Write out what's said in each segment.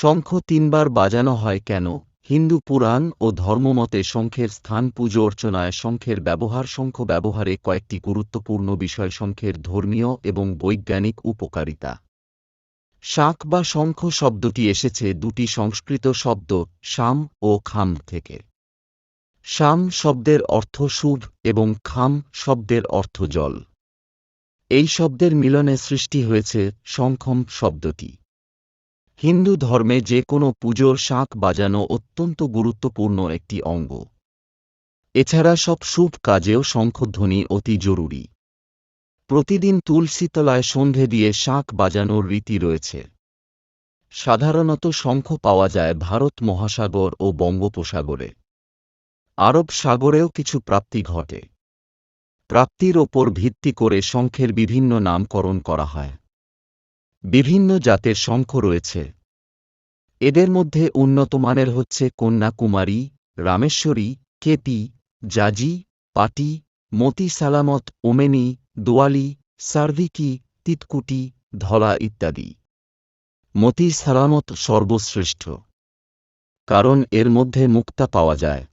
শঙ্খ তিনবার বাজানো হয় কেন? হিন্দু পুরাণ ও ধর্মমতে শঙ্খের স্থান পুজো অর্চনায় শঙ্খের ব্যবহার শঙ্খ ব্যবহারে কয়েকটি গুরুত্বপূর্ণ বিষয় শঙ্খের ধর্মীয় এবং বৈজ্ঞানিক উপকারিতা। শাঁখ বা শঙ্খ শব্দটি এসেছে দুটি সংস্কৃত শব্দ, শাম ও খাম থেকে। শাম শব্দের অর্থ শুভ এবং খাম শব্দের অর্থ জল। এই শব্দের মিলনে সৃষ্টি হয়েছে শঙ্খম শব্দটি। হিন্দু ধর্মে যে কোনো পুজোর শাঁখ বাজানো অত্যন্ত গুরুত্বপূর্ণ একটি অঙ্গ। এছাড়া সব শুভ কাজেও শঙ্খধ্বনি অতি জরুরি। প্রতিদিন তুলসীতলায় সন্ধে দিয়ে শাঁখ বাজানোর রীতি রয়েছে। সাধারণত শঙ্খ পাওয়া যায় ভারত মহাসাগর ও বঙ্গোপসাগরে। আরব সাগরেও কিছু প্রাপ্তি ঘটে। প্রাপ্তির ওপর ভিত্তি করে শঙ্খের বিভিন্ন নামকরণ করা হয়। বিভিন্ন জাতের শঙ্খ রয়েছে। এদের মধ্যে উন্নত মানের হচ্ছে কন্যাকুমারী, রামেশ্বরী কেপি জাজি, পাটি, মতি সালামত, ওমেনি, দোয়ালি সার্ভিকি তিতকুটি, ধলা ইত্যাদি। মতি সালামত সর্বশ্রেষ্ঠ, কারণ এর মধ্যে মুক্তা পাওয়া যায়।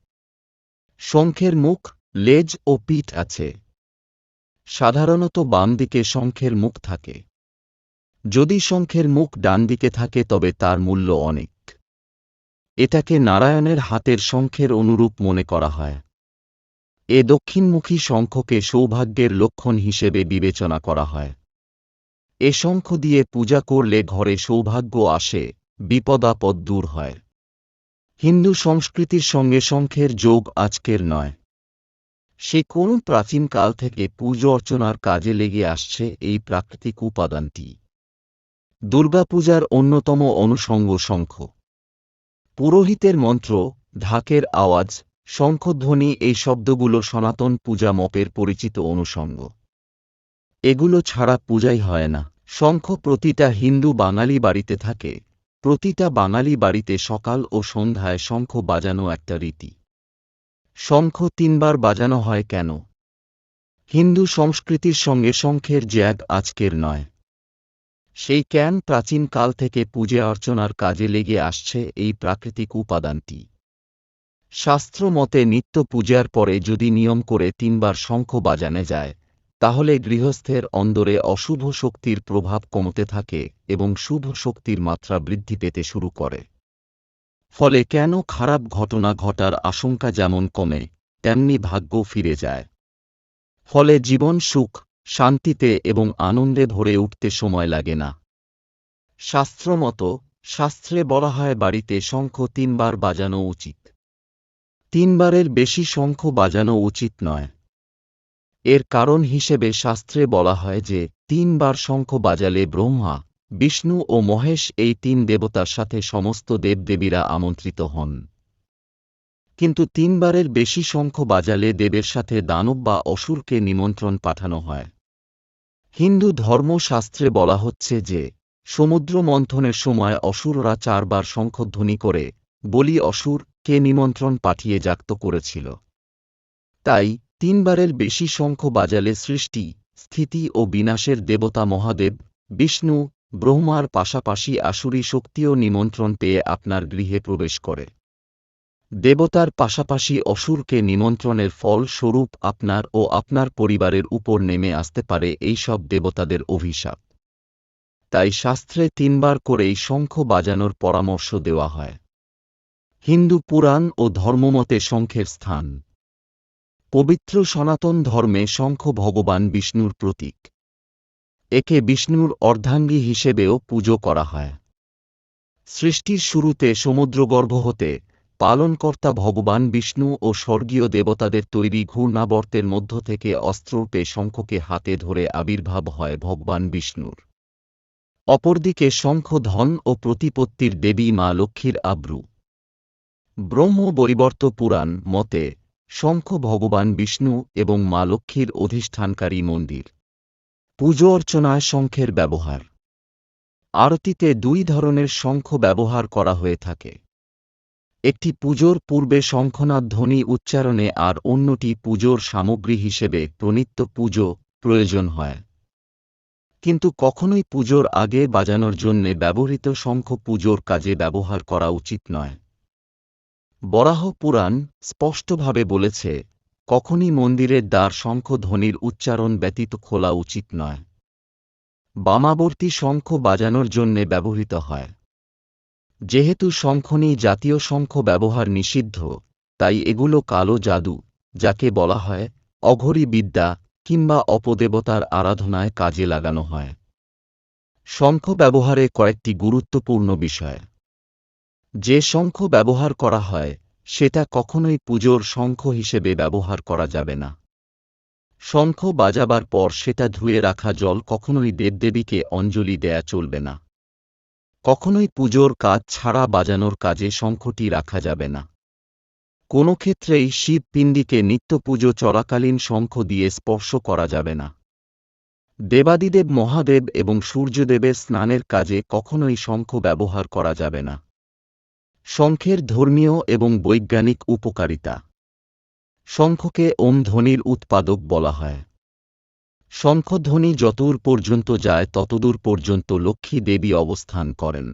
শঙ্খের মুখ, লেজ ও পিঠ আছে। সাধারণত বাম দিকে শঙ্খের মুখ থাকে। যদি শঙ্খের মুখ ডান দিকে থাকে তবে তার মূল্য অনেক। এটাকে নারায়ণের হাতের শঙ্খের অনুরূপ মনে করা হয়। এ দক্ষিণমুখী শঙ্খকে সৌভাগ্যের লক্ষণ হিসেবে বিবেচনা করা হয়। এ শঙ্খ দিয়ে পূজা করলে ঘরে সৌভাগ্য আসে, বিপদাপদ দূর হয়। হিন্দু সংস্কৃতির সঙ্গে শঙ্খের যোগ আজকের নয়। সে কোন প্রাচীনকাল থেকে পুজো অর্চনার কাজে লেগে আসছে এই প্রাকৃতিক উপাদানটি। দুর্গাপূজার অন্যতম অনুষঙ্গ শঙ্খ। পুরোহিতের মন্ত্র, ঢাকের আওয়াজ, শঙ্খধ্বনি এই শব্দগুলো সনাতন পূজা মপের পরিচিত অনুষঙ্গ। এগুলো ছাড়া পূজাই হয় না। শঙ্খ প্রতিটা হিন্দু বাঙালি বাড়িতে থাকে। প্রতিটা বাঙালি বাড়িতে সকাল ও সন্ধ্যায় শঙ্খ বাজানো একটা রীতি। শঙ্খ তিনবার বাজানো হয় কেন? হিন্দু সংস্কৃতির সঙ্গে শঙ্খের জ্যাগ আজকের নয়। সেই ক্যান প্রাচীন কাল থেকে পূজা অর্চনার কাজে লেগে আসছে এই প্রাকৃতিক উপাদানটি। শাস্ত্র মতে নিত্য পূজার পরে যদি নিয়ম করে তিনবার শঙ্খ বাজানে যায়, তাহলে গৃহস্থের অন্দরে অশুভ শক্তির প্রভাব কমতে থাকে এবং শুভ শক্তির মাত্রা বৃদ্ধি পেতে শুরু করে। ফলে কেন খারাপ ঘটনা ঘটার আশঙ্কা যেমন কমে, তেমনি ভাগ্য ফিরে যায়। ফলে জীবন সুখ শান্তিতে এবং আনন্দে ভরে উঠতে সময় লাগে না। শাস্ত্রমত শাস্ত্রে বলা হয় বাড়িতে শঙ্খ তিনবার বাজানো উচিত। তিনবারের বেশি শঙ্খ বাজানো উচিত নয়। এর কারণ হিসেবে শাস্ত্রে বলা হয় যে, তিনবার শঙ্খ বাজালে ব্রহ্মা, বিষ্ণু ও মহেশ এই তিন দেবতার সাথে সমস্ত দেবদেবীরা আমন্ত্রিত হন। কিন্তু তিনবারের বেশি শঙ্খ বাজালে দেবের সাথে দানব বা অসুরকে নিমন্ত্রণ পাঠানো হয়। হিন্দু ধর্মশাস্ত্রে বলা হচ্ছে যে, সমুদ্র মন্থনের সময় অসুররা চারবার শঙ্খধ্বনি করে, বলি অসুর কে নিমন্ত্রণ পাঠিয়ে জাক্ত করেছিল। তাই, তিনবারের বেশি শঙ্খ বাজালে সৃষ্টি, স্থিতি ও বিনাশের দেবতা মহাদেব, বিষ্ণু, ব্রহ্মার পাশাপাশি আসুরি শক্তিও নিমন্ত্রণ পেয়ে আপনার গৃহে প্রবেশ করে। দেবতার পাশাপাশি অসুরকে নিমন্ত্রণের ফল স্বরূপ আপনার ও আপনার পরিবারের উপর নেমে আসতে পারে এই সব দেবতাদের অভিশাপ। তাই শাস্ত্রে তিনবার করেই শঙ্খ বাজানোর পরামর্শ দেওয়া হয়। হিন্দু পুরাণ ও ধর্মমতে শঙ্খের স্থান। পবিত্র সনাতন ধর্মে শঙ্খ ভগবান বিষ্ণুর প্রতীক। একে বিষ্ণুর অর্ধাঙ্গী হিসেবেও পুজো করা হয়। সৃষ্টির শুরুতে সমুদ্রগর্ভ হতে পালনকর্তা ভগবান বিষ্ণু ও স্বর্গীয় দেবতাদের তৈরি ঘূর্ণাবর্তের মধ্য থেকে অস্ত্ররূপে শঙ্খকে হাতে ধরে আবির্ভাব হয় ভগবান বিষ্ণুর। অপরদিকে শঙ্খ ধন ও প্রতিপত্তির দেবী মা লক্ষ্মীর আব্রু। ব্রহ্ম বৈবর্ত পুরাণ মতে, শঙ্খ ভগবান বিষ্ণু এবং মা লক্ষ্মীর অধিষ্ঠানকারী মন্দির। পুজো অর্চনায় শঙ্খের ব্যবহার। আরতিতে দুই ধরনের শঙ্খ ব্যবহার করা হয়ে থাকে। একটি পুজোর পূর্বে শঙ্খনাদ ধ্বনি উচ্চারণে আর অন্যটি পুজোর সামগ্রী হিসেবে প্রনিত্য পুজো প্রয়োজন হয়। কিন্তু কখনোই পুজোর আগে বাজানোর জন্যে ব্যবহৃত শঙ্খ পুজোর কাজে ব্যবহার করা উচিত নয়। বরাহ পুরাণ স্পষ্টভাবে বলেছে, কখনই মন্দিরের দ্বার শঙ্খ ধ্বনির উচ্চারণ ব্যতীত খোলা উচিত নয়। বামাবর্তী শঙ্খ বাজানোর জন্যে ব্যবহৃত হয়। যেহেতু শঙ্খনী জাতীয় শঙ্খ ব্যবহার নিষিদ্ধ, তাই এগুলো কালো জাদু, যাকে বলা হয় অঘরী বিদ্যা কিংবা অপদেবতার আরাধনায় কাজে লাগানো হয়। শঙ্খ ব্যবহারে কয়েকটি গুরুত্বপূর্ণ বিষয়। যে শঙ্খ ব্যবহার করা হয়, সেটা কখনোই পুজোর শঙ্খ হিসেবে ব্যবহার করা যাবে না। শঙ্খ বাজাবার পর সেটা ধুয়ে রাখা জল কখনোই দেবদেবীকে অঞ্জলি দেয়া চলবে না। কখনোই পুজোর কাজ ছাড়া বাজানোর কাজে শঙ্খটি রাখা যাবে না। কোনো ক্ষেত্রেই শিব পিণ্ডিকে নিত্য পুজো চলাকালীন শঙ্খ দিয়ে স্পর্শ করা যাবে না। দেবাদিদেব মহাদেব এবং সূর্যদেবের স্নানের কাজে কখনোই শঙ্খ ব্যবহার করা যাবে না। শঙ্খের ধর্মীয় এবং বৈজ্ঞানিক উপকারিতা। শঙ্খকে ওম ধ্বনির উৎপাদক বলা হয়। শঙ্খধ্বনি যতদূর পর্যন্ত যায়, ততদূর পর্যন্ত লক্ষ্মী দেবী অবস্থান করেন।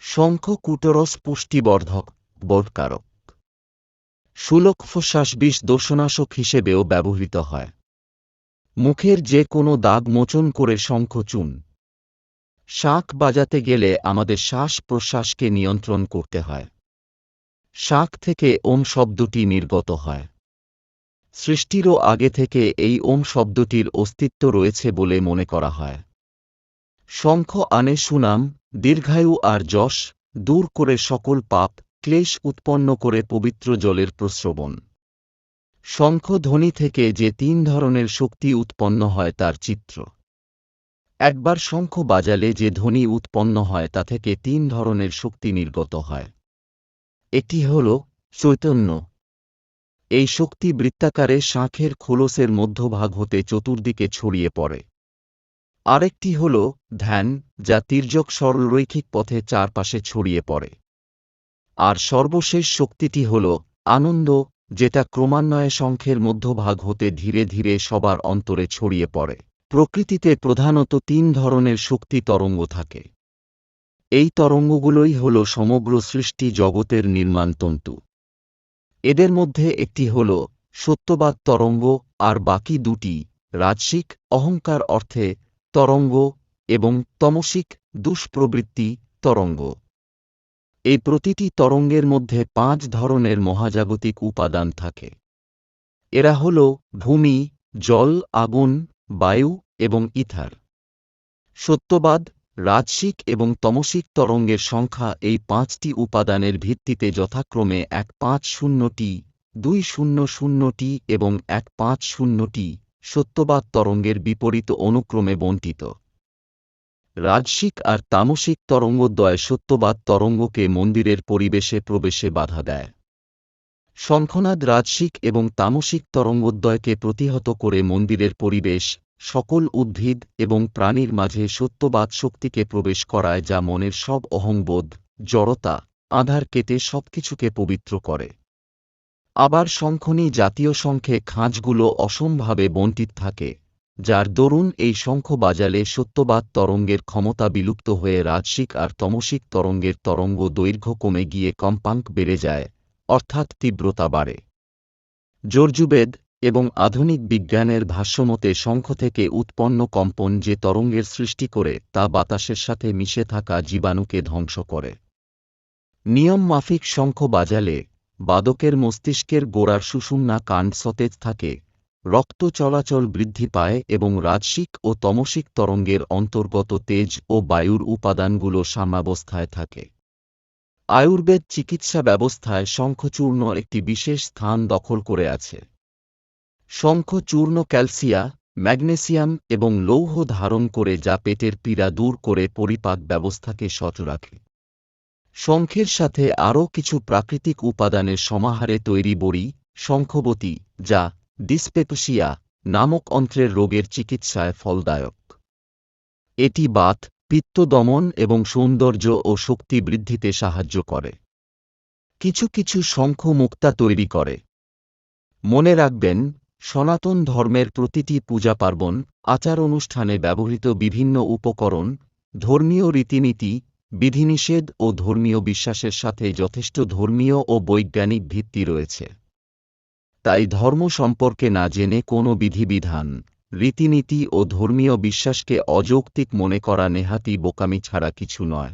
শঙ্খ কুটরস পুষ্টিবর্ধক, বরকারক। সুলক্ষ বিষ দোষনাশক হিসেবেও ব্যবহৃত হয়। মুখের যে কোনো দাগ মোচন করে শঙ্খ চুন। শাঁখ বাজাতে গেলে আমাদের শ্বাস প্রশ্বাসকে নিয়ন্ত্রণ করতে হয়। শাঁখ থেকে ওম শব্দটি নির্গত হয়। সৃষ্টিরও আগে থেকে এই ওম শব্দটির অস্তিত্ব রয়েছে বলে মনে করা হয়। শঙ্খ আনে সুনাম, দীর্ঘায়ু আর যশ, দূর করে সকল পাপ, ক্লেশ উৎপন্ন করে পবিত্র জলের প্রস্রবণ। শঙ্খ ধ্বনি থেকে যে তিন ধরনের শক্তি উৎপন্ন হয় তার চিত্র। একবার শঙ্খ বাজালে যে ধ্বনি উৎপন্ন হয় তা থেকে তিন ধরনের শক্তি নির্গত হয়। এটি হল চৈতন্য এই শক্তি বৃত্তাকারে শাঁখের খোলসের মধ্যভাগ হতে চতুর্দিকে ছড়িয়ে পড়ে। আরেকটি হল ধ্যান, যা তির্যক সরলরৈখিক পথে চারপাশে ছড়িয়ে পড়ে। আর সর্বশেষ শক্তিটি হল আনন্দ, যেটা ক্রমান্বয়ে শঙ্খের মধ্যভাগ হতে ধীরে ধীরে সবার অন্তরে ছড়িয়ে পড়ে। প্রকৃতিতে প্রধানত তিন ধরনের শক্তি তরঙ্গ থাকে। এই তরঙ্গগুলোই হল সমগ্র সৃষ্টি জগতের নির্মাণতন্তু এদের মধ্যে একটি হল সত্যবাদ তরঙ্গ আর বাকি দুটি রাজসিক অহংকার অর্থে তরঙ্গ এবং তমসিক দুষ্প্রবৃত্তি তরঙ্গ। এই প্রতিটি তরঙ্গের মধ্যে পাঁচ ধরনের মহাজাগতিক উপাদান থাকে। এরা হল ভূমি, জল, আগুন, বায়ু এবং ইথার। সত্যবাদ রাজসিক এবং তমসিক তরঙ্গের সংখ্যা এই পাঁচটি উপাদানের ভিত্তিতে যথাক্রমে এক পাঁচ শূন্যটি দুই শূন্য শূন্যটি এবং এক পাঁচ শূন্যটি সত্যবাদ তরঙ্গের বিপরীত অনুক্রমে বন্টিত রাজসিক আর তামসিক তরঙ্গদ্বয় সত্যবাদ তরঙ্গকে মন্দিরের পরিবেশে প্রবেশে বাধা দেয়। শঙ্খনাদ রাজসিক এবং তামসিক তরঙ্গোদ্বয়কে প্রতিহত করে মন্দিরের পরিবেশ সকল উদ্ভিদ এবং প্রাণীর মাঝে সত্যবাদ শক্তিকে প্রবেশ করায় যা মনের সব অহংবোধ, জড়তা, আধার কেটে সবকিছুকে পবিত্র করে। আবার শঙ্খনী জাতীয় শঙ্খে খাঁজগুলো অসমভাবে বন্টিত থাকে, যার দরুন এই শঙ্খ বাজালে সত্যবাদ তরঙ্গের ক্ষমতা বিলুপ্ত হয়ে রাজসিক আর তমসিক তরঙ্গের তরঙ্গ দৈর্ঘ্য কমে গিয়ে কম্পাঙ্ক বেড়ে যায়, অর্থাৎ তীব্রতা বাড়ে। জর্জুবেদ এবং আধুনিক বিজ্ঞানের ভাষ্যমতে শঙ্খ থেকে উৎপন্ন কম্পন যে তরঙ্গের সৃষ্টি করে তা বাতাসের সাথে মিশে থাকা জীবাণুকে ধ্বংস করে। নিয়ম মাফিক শঙ্খ বাজালে বাদকের মস্তিষ্কের গোড়ার সুষুম্না কাণ্ড সতেজ থাকে, রক্ত চলাচল বৃদ্ধি পায় এবং রাজসিক ও তমসিক তরঙ্গের অন্তর্গত তেজ ও বায়ুর উপাদানগুলো সাম্যাবস্থায় থাকে। আয়ুর্বেদ চিকিৎসা ব্যবস্থায় শঙ্খচূর্ণ একটি বিশেষ স্থান দখল করে আছে। শঙ্খচূর্ণ ক্যালসিয়া, ম্যাগনেসিয়াম এবং লৌহ ধারণ করে যা পেটের পীড়া দূর করে পরিপাক ব্যবস্থাকে সচ রাখে। শঙ্খের সাথে আরও কিছু প্রাকৃতিক উপাদানের সমাহারে তৈরি বড়ি, শঙ্খবতী, যা ডিসপেপসিয়া নামক অন্ত্রের রোগের চিকিৎসায় ফলদায়ক। এটি বাত, পিত্ত দমন এবং সৌন্দর্য ও শক্তি বৃদ্ধিতে সাহায্য করে। কিছু কিছু শঙ্খ মুক্তা তৈরি করে। মনে রাখবেন সনাতন ধর্মের প্রতিটি পূজা পার্বণ আচার অনুষ্ঠানে ব্যবহৃত বিভিন্ন উপকরণ, ধর্মীয় রীতিনীতি, বিধিনিষেধ ও ধর্মীয় বিশ্বাসের সাথে যথেষ্ট ধর্মীয় ও বৈজ্ঞানিক ভিত্তি রয়েছে। তাই ধর্ম সম্পর্কে না জেনে কোনো বিধিবিধান, রীতিনীতি ও ধর্মীয় বিশ্বাসকে অযৌক্তিক মনে করা নেহাতি বোকামি ছাড়া কিছু নয়।